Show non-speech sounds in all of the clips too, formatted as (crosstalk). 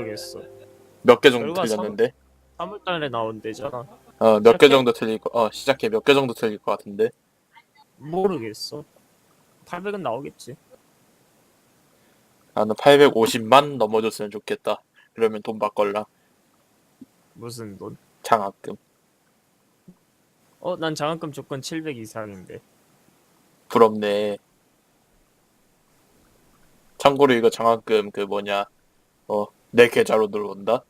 모르겠어. 몇 개 정도 결과 틀렸는데? 3월달에 나온대잖아. 어, 몇 개? 정도 틀릴 거, 어, 시작해. 몇 개 정도 틀릴 것 같은데? 모르겠어. 800은 나오겠지. 나는 850만 넘어줬으면 좋겠다. 그러면 돈 바걸라. 무슨 돈? 장학금. 어, 난 장학금 조건 700 이상인데. 부럽네. 참고로 이거 장학금 그 뭐냐, 어, 내 계좌로 들어온다?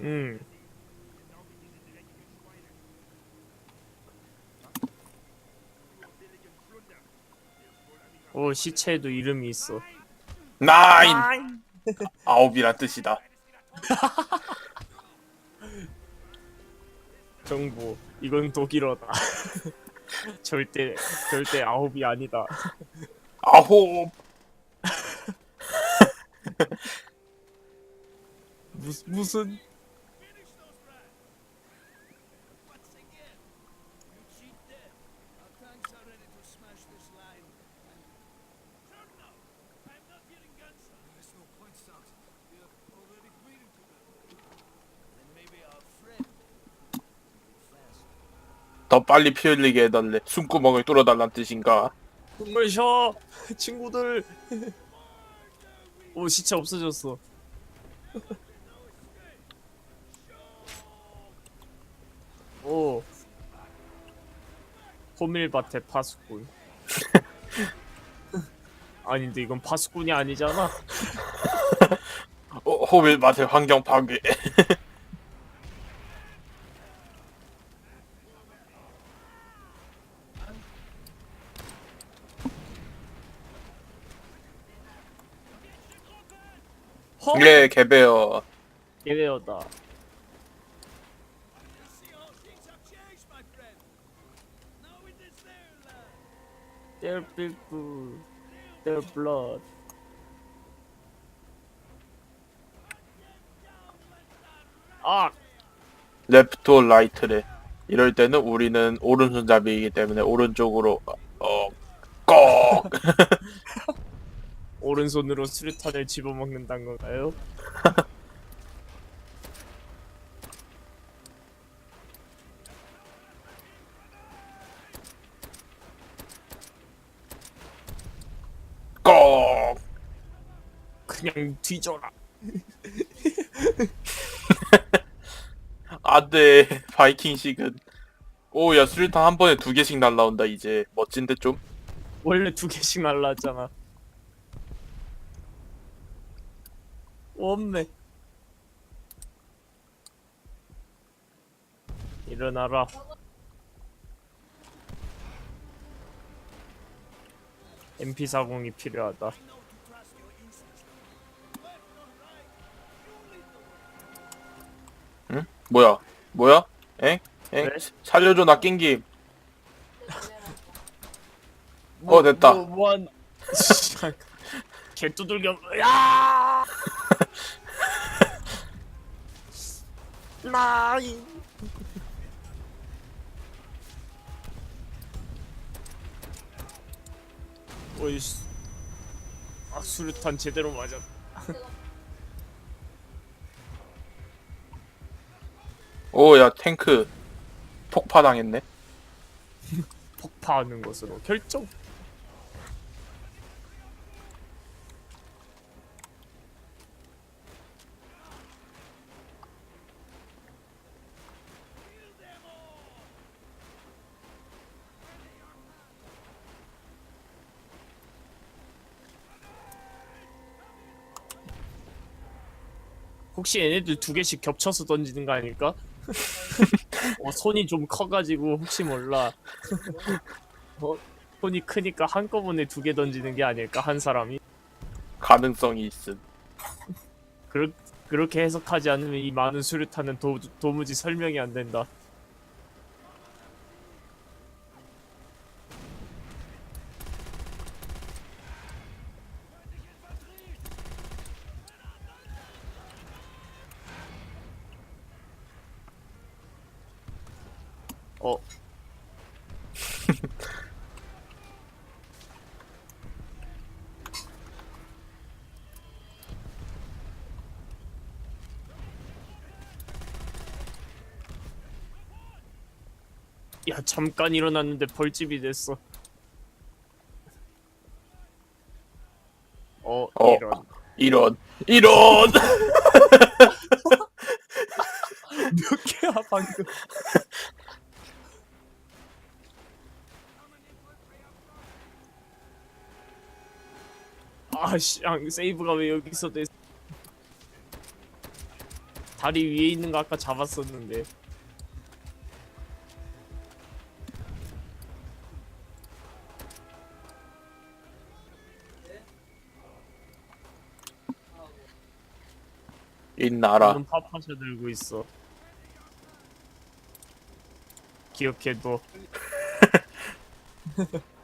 음. 오, 시체에도 이름이 있어. 나인! (laughs) 아홉이란 뜻이다. (laughs) 정보. 이건 독일어다. (laughs) (laughs) 절대, 절대 아홉이 아니다. 아홉! (laughs) 무슨, 무슨. 더 빨리 피 흘리게 해달래. 숨구멍을 뚫어달란 뜻인가? 숨을 쉬어! (laughs) 친구들! (laughs) 오, 시체 없어졌어. (laughs) 오. 호밀밭의 파수꾼. 아닌데 이건 파수꾼이 아니잖아. 어, 호밀 맛의 환경 파괴. 허! 예, 개베어. 예외어다. Their people, their blood. 아, 레프트 라이트래. 이럴 때는 우리는 오른손잡이이기 때문에 오른쪽으로 어 꼭. (laughs) 오른손으로 수류탄을 집어먹는다는 건가요? (laughs) 꼭. 그냥 뒤져라. 안돼 바이킹식은. 오야 수류탄 한 번에 두 개씩 날라온다 이제 멋진데 좀. 원래 두 개씩 날라왔잖아. 없네. 일어나라. MP40이 필요하다. 뭐야 뭐야? 엥? 엥? 네? 살려줘 나 낑김. 어, 됐다. 뭐, 뭐한 (laughs) 개두들겨. 야! 나이. 오이씨. 아 수류탄 제대로 맞았. 오야 탱크 폭파당했네. 폭파하는 것으로 결정. 혹시 얘네들 두 개씩 겹쳐서 던지는 거 아닐까? (laughs) 어, 손이 좀 커가지고 혹시 몰라. 어, 손이 크니까 한꺼번에 두 개 던지는 게 아닐까 한 사람이 가능성이 있음. 그렇 그렇게 해석하지 않으면 이 많은 수류탄은 도, 도무지 설명이 안 된다. 잠깐 일어났는데 벌집이 됐어. 어, 어. 이런. 이런 이런 (laughs) 몇 개야 방금? 아씨, 세이브가 왜 여기서 됐? 다리 위에 있는 거 아까 잡았었는데. 이 나라 나는 파파샤 들고 있어. 기억해둬. (laughs)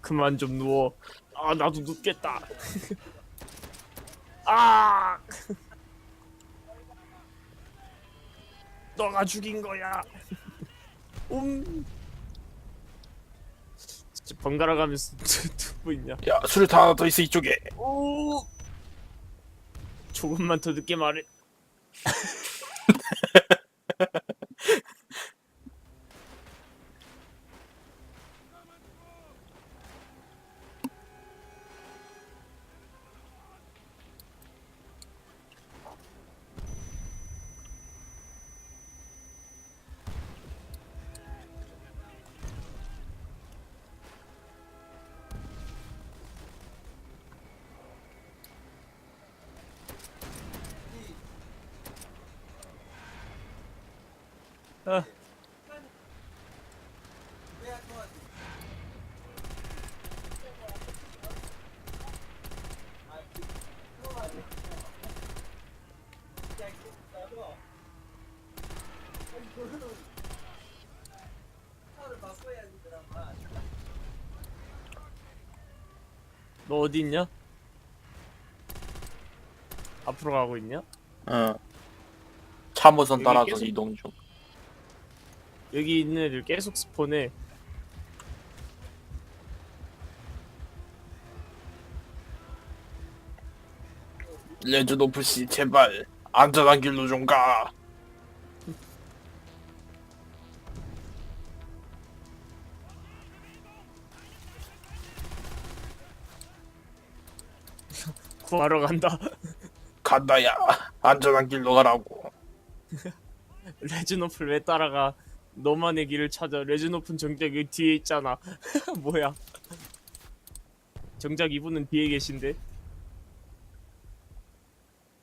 그만 좀 누워. 아 나도 눕겠다. (laughs) 아! 너가 죽인 거야. 음. 진짜 번갈아 가면서 (laughs) 누구 있냐? 야 수류탄 하나 더 있어 이쪽에 오. 조금만 더 늦게 말해. (laughs) 너 어디 있냐? 앞으로 가고 있냐? 응 참호선 여기 따라서 계속- 이동 중 여기 있는 애들 계속 스폰해. 레즈노프 씨 제발 안전한 길로 좀 가 구하러 간다. 간다야 안전한 길로 가라고 (laughs) 레즈노플 왜 따라가? 너만의 길을 찾아. 레즈노프는 정작 여기 뒤에 있잖아. (laughs) 뭐야? 정작 이분은 뒤에 계신데.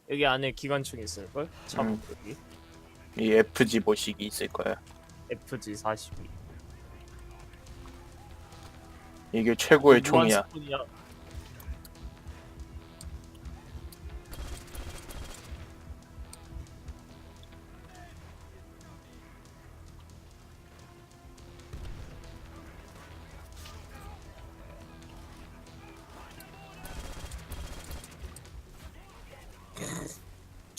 여기 안에 기관총 있을 걸? 참 음. 여기 이 FG 모식이 있을 거야 FG 42. 이게 최고의 총이야 스폰이야.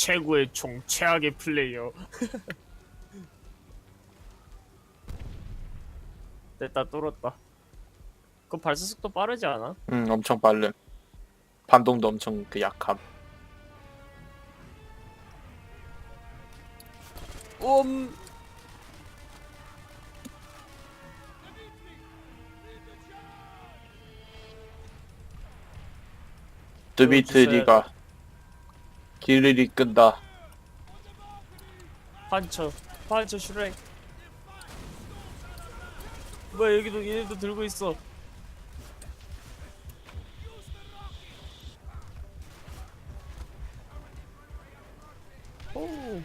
최고의 총, 최악의 플레이어. (laughs) 됐다 뚫었다. 그 발사 속도 빠르지 않아? 응 엄청 빠름 반동도 엄청 그 약함 음. 드비트 리가 길을 이끈다 판처, 판처 슈렉. 뭐야 여기도 얘네도 들고 있어. 오.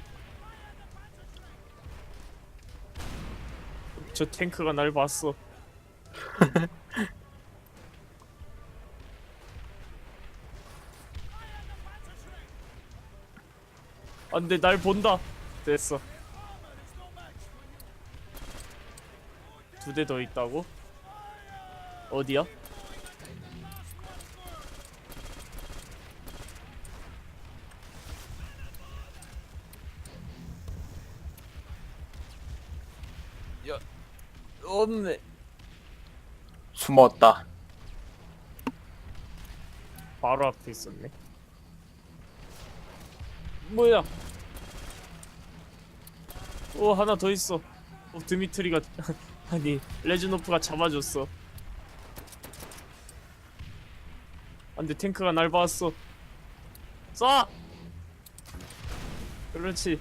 저 탱크가 날 봤어. (laughs) 안돼 날 본다. 됐어. 두 대 더 있다고? 어디야? 야 없네 숨었다. 바로 앞에 있었네 뭐야 오 하나 더 있어 오 드미트리가 (laughs) 아니 레즈노프가 잡아줬어 안돼 탱크가 날 봤어 쏴 그렇지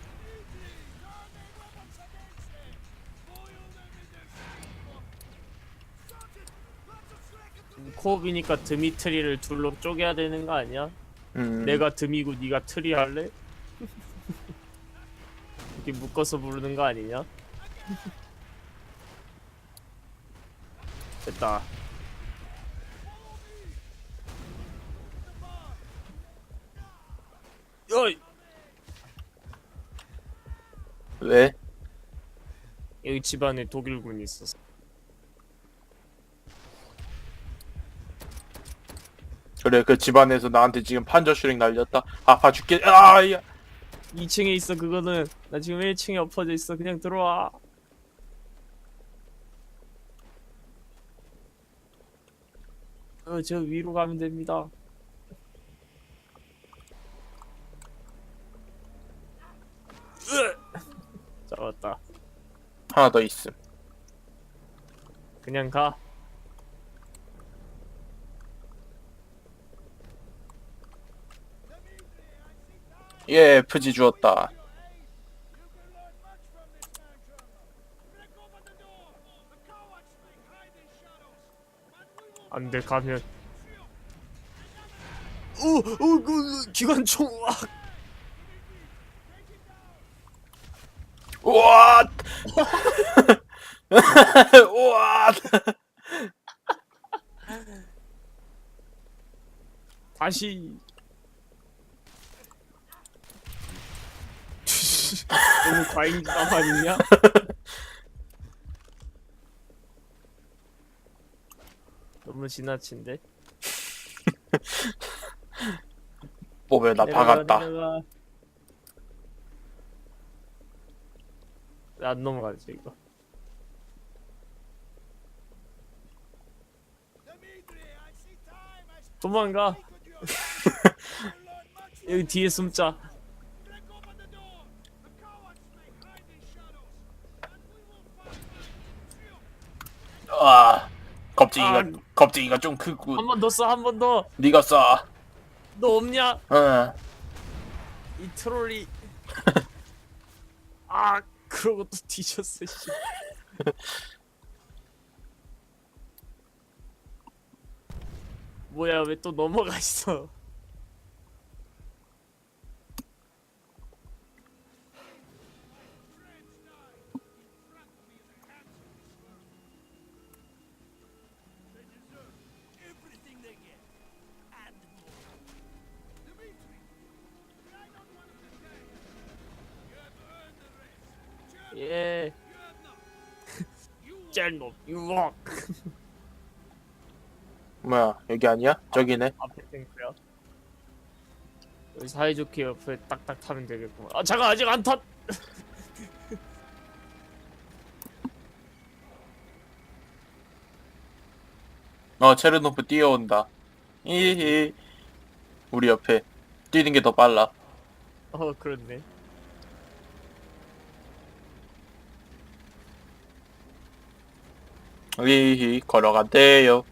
코업이니까 드미트리를 둘로 쪼개야 되는 거 아니야? 음. 내가 듬이고 네가 트리 할래? 이렇게 묶어서 부르는 거 아니냐? 됐다. 어이! 왜? 여기 집안에 독일군이 있었어. 그래 그 집안에서 나한테 지금 판저 슈링 날렸다. 아파 죽겠. 아야. 2층에 있어 그거는. 나 지금 1층에 엎어져 있어. 그냥 들어와. 어, 저 위로 가면 됩니다. 으! 잡았다. 하나 더 있음. 그냥 가. 예, 프지 주었다. 안돼 가면. 오, 오, 그 기관총. 아, 우와! (laughs) 우와! 다시. 너무 과잉감 아니냐? (laughs) 너무 지나친데? (laughs) 몸에 나 박았다. 내려가. 안 넘어가지 이거. 도망가. (laughs) 여기 뒤에 숨자. 아, 겁쟁이가 아. 겁쟁이가 좀 크고. 한 번더 써, 한번 더. 네가 쏴. 너 없냐? 응. 이 트롤이. (laughs) 아, 그러고 또 뒤졌어, 씨. (laughs) 뭐야, 왜 또 넘어가 있어? 예. 짤놈, 유혹. 뭐야 여기 아니야? 저기네. 앞에 탱크야. 여기 사이좋게 옆에 딱딱 타면 되겠구만. 아 잠깐 아직 안 탔. (laughs) 어 체르노프 뛰어온다. 이히. 우리 옆에 뛰는 게 더 빨라. 어 그렇네. 이히 걸어간대요.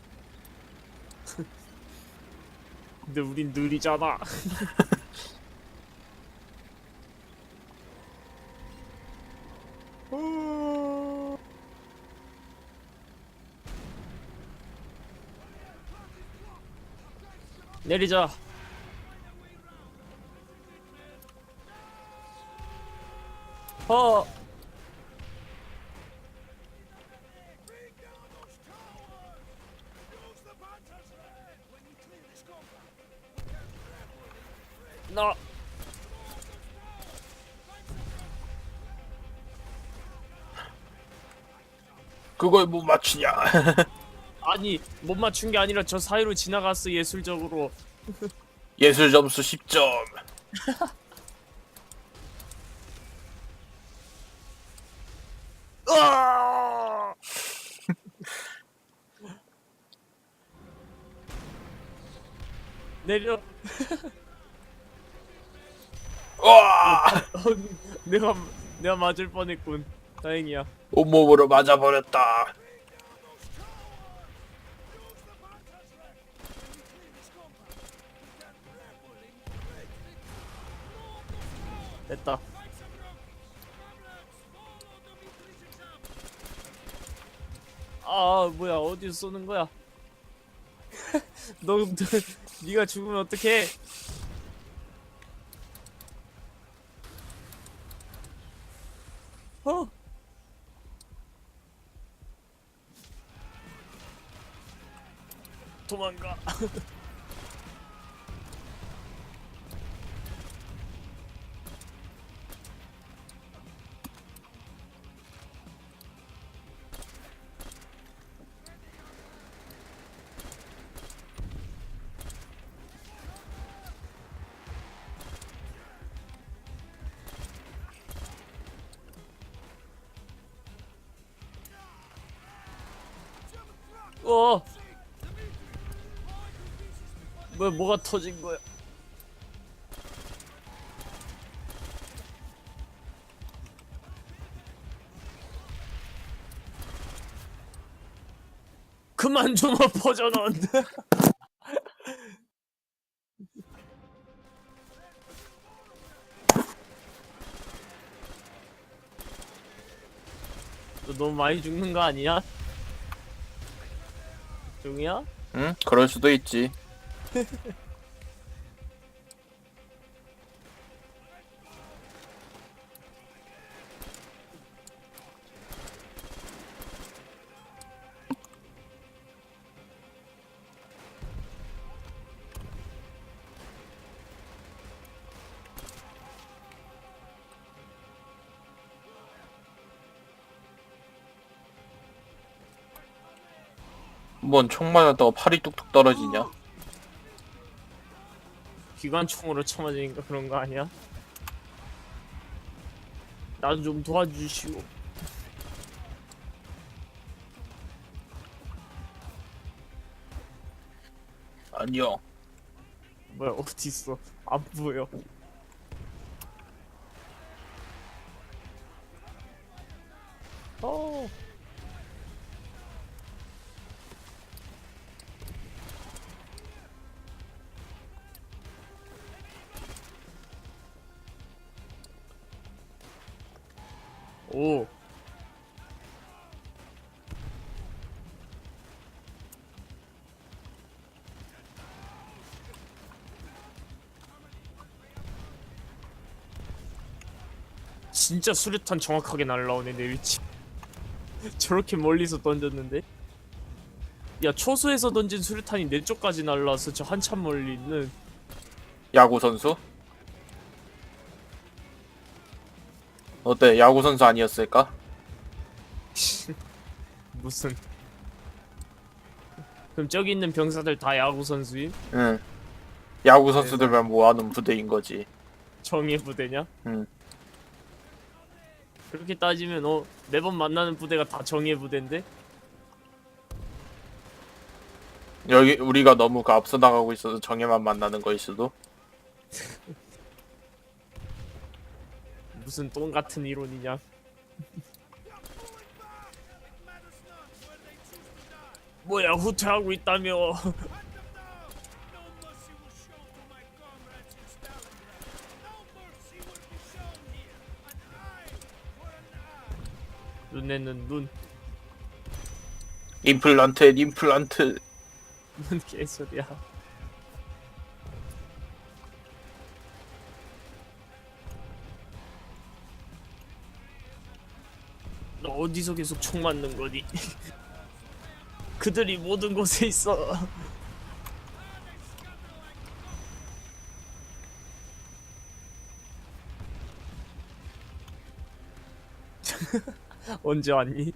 근데 우린 느리잖아. (laughs) 내리자. 어. 너. 그걸 못 맞추냐? (laughs) 아니 못 맞춘 게 아니라 저 사이로 지나갔어 예술적으로. (laughs) 예술 점수 10점. (laughs) 아! 내려 (laughs) 내가 내가 맞을 뻔했군. 다행이야. 온몸으로 맞아버렸다. 됐다. 아 뭐야 어디서 쏘는 거야? (laughs) 너, 너 (laughs) 네가 죽으면 어떡해? 어? 도망가. 뭐 뭐가 터진 거야? 그만 좀 엎어져 넌. (laughs) 너 너무 많이 죽는 거 아니야? 종이야? 응? 그럴 수도 있지. 뭔총 맞았다고 팔이 뚝뚝 떨어지냐? 기관총으로 쳐맞으니까 그런 거 아니야? 나도 좀 도와주시오. 아니요. 뭐야 어디 있어? 안 보여. 어. 오. 진짜 수류탄 정확하게 날라오네 내 위치 (laughs) 저렇게 멀리서 던졌는데 야 초소에서 던진 수류탄이 내 쪽까지 날라와서 저 한참 멀리 있는 야구 선수? 어때? 야구 선수 아니었을까? (laughs) 무슨 그럼 저기 있는 병사들 다 야구 선수임? 응. 야구 선수들만 모아놓은 부대인 거지. 정예 부대냐? 응. 그렇게 따지면 어 매번 만나는 부대가 다 정예 부대인데? 여기 우리가 너무 그 앞서 나가고 있어서 정예만 만나는 거일 수도. (laughs) 무슨 똥 같은 이론이냐? 뭐야 후퇴하고 있다며? (laughs) 눈에는 눈, 임플란트, 임플란트. (laughs) 눈 개소리야. 어디서 계속 총 맞는 거니? (laughs) 그들이 모든 곳에 있어. (laughs) 언제 왔니?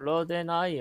블러드 앤 아이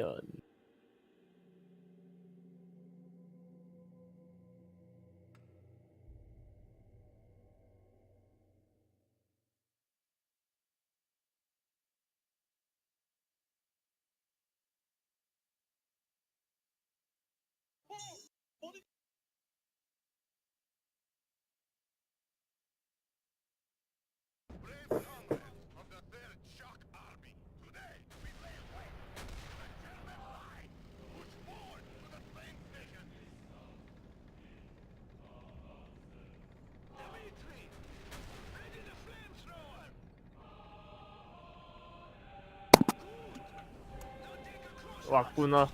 왔구나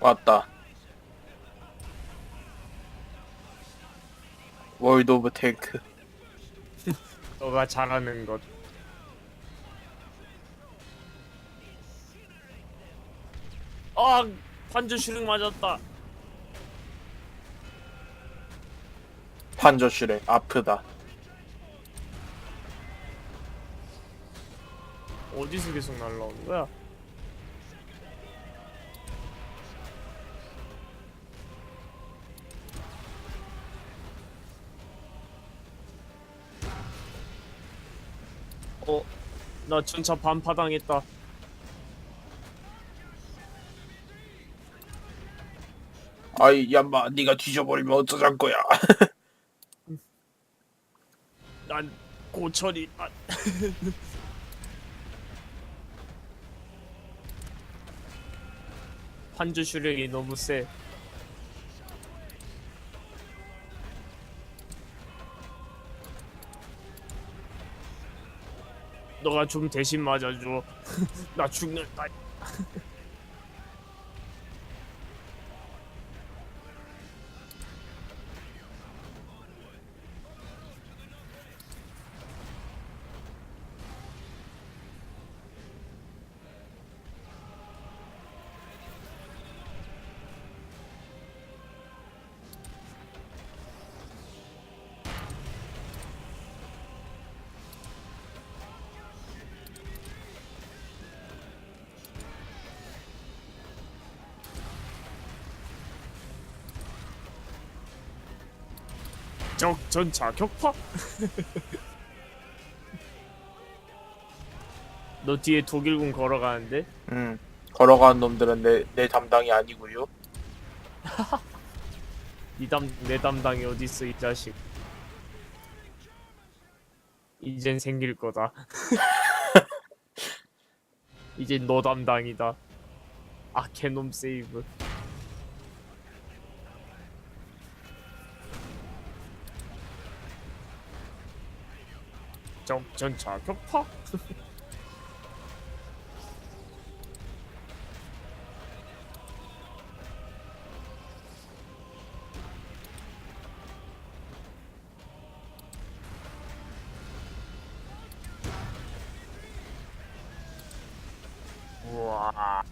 왔다. 월드 오브 탱크. 너가 잘하는 것 아! 판주 슈링 맞았다 판저슈렉 아프다. 어디서 계속 날라오는 거야? 나 전차 반파당했다. 아이 얌마 네가 뒤져버리면 어쩌잔 거야. (laughs) 난 고철이 아, (laughs) 판주 슈렉이 너무 세. 너가 좀 대신 맞아줘. (laughs) 나 죽는다. 적 전차 격파. (laughs) 너 뒤에 독일군 걸어가는데? 음 걸어가는 놈들은 내 내 담당이 아니고요. (laughs) 니담 내 담당이 어디 있어 이 자식. 이젠 생길 거다. (laughs) 이젠 너 담당이다. 아 개놈 세이브. 적 전차 격파. 우와.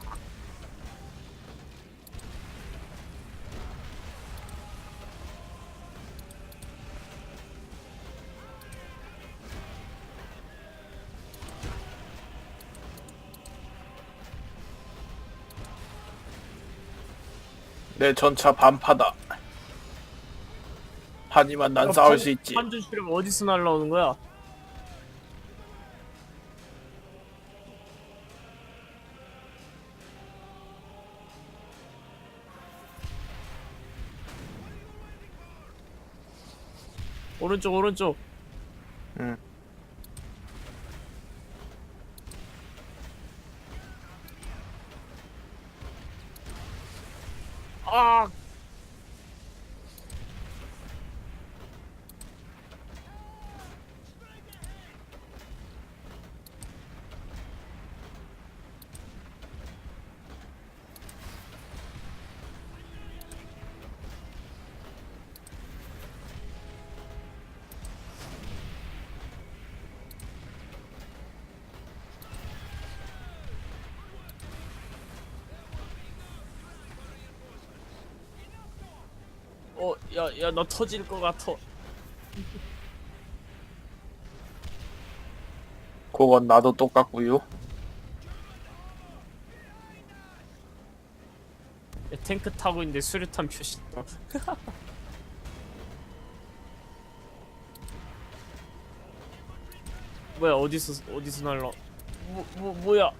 내 전차 반파다. 하지만 난 싸울 수 있지. 한준 슈령 어디서 날라오는 거야? 오른쪽 오른쪽 응. 아 어, 야, 야, 너 터질 것 같아. 그건 나도 똑같고요. 탱크 타고 있는데 수류탄 표시 떠. (laughs) 뭐야 어디서 어디서 날라? 뭐, 뭐 뭐야?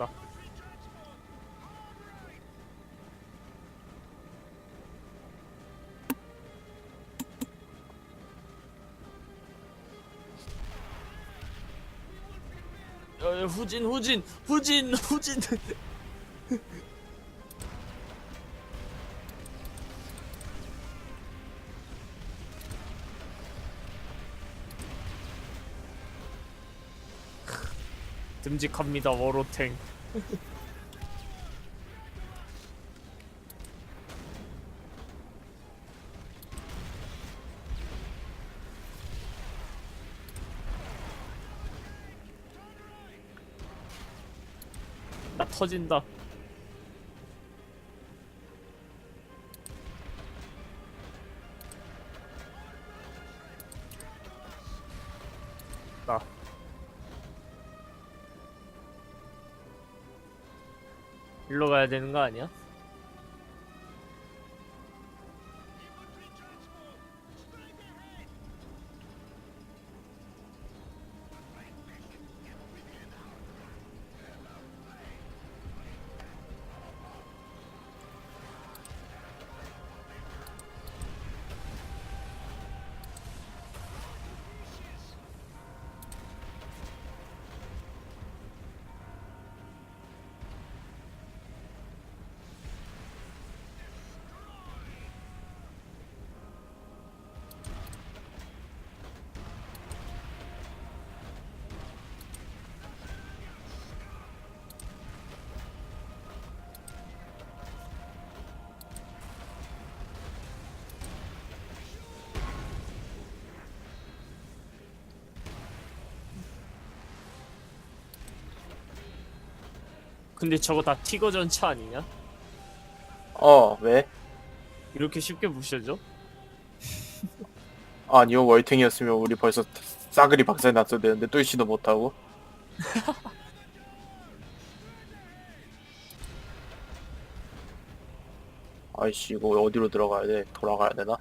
됐다. 야, 야, 후진 후진 후진 (laughs) 후진 듬직합니다 워로탱. 나 (laughs) 터진다. 나 일로 가야 되는 거 아니야? 근데 저거 다 티거 전차 아니냐? 어 왜? 이렇게 쉽게 부셔져? (laughs) 아니요 월탱이었으면 우리 벌써 싸그리 박살 났어야 되는데 뚫지도 못하고 (laughs) 아이씨 이거 어디로 들어가야 돼? 돌아가야 되나?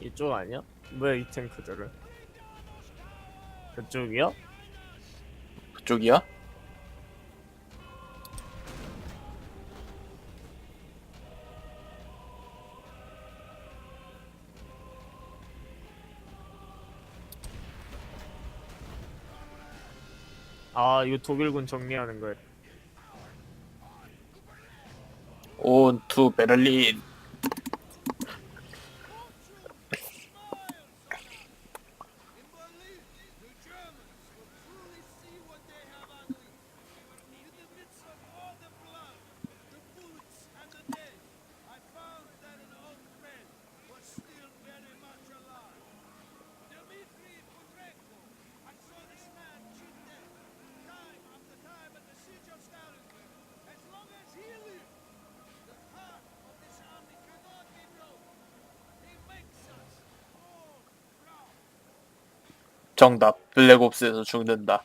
이쪽 아니야? 뭐야 이 탱크들은? 그쪽이야? 그쪽이야? 아 이거 독일군 정리하는 거야 온투 베를린 정답. 블랙옵스에서 죽는다.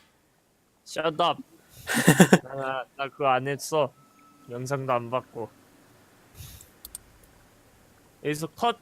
Up. (laughs) 나, 나 그거 안 했어. 영상도 안 봤고. 여기서 컷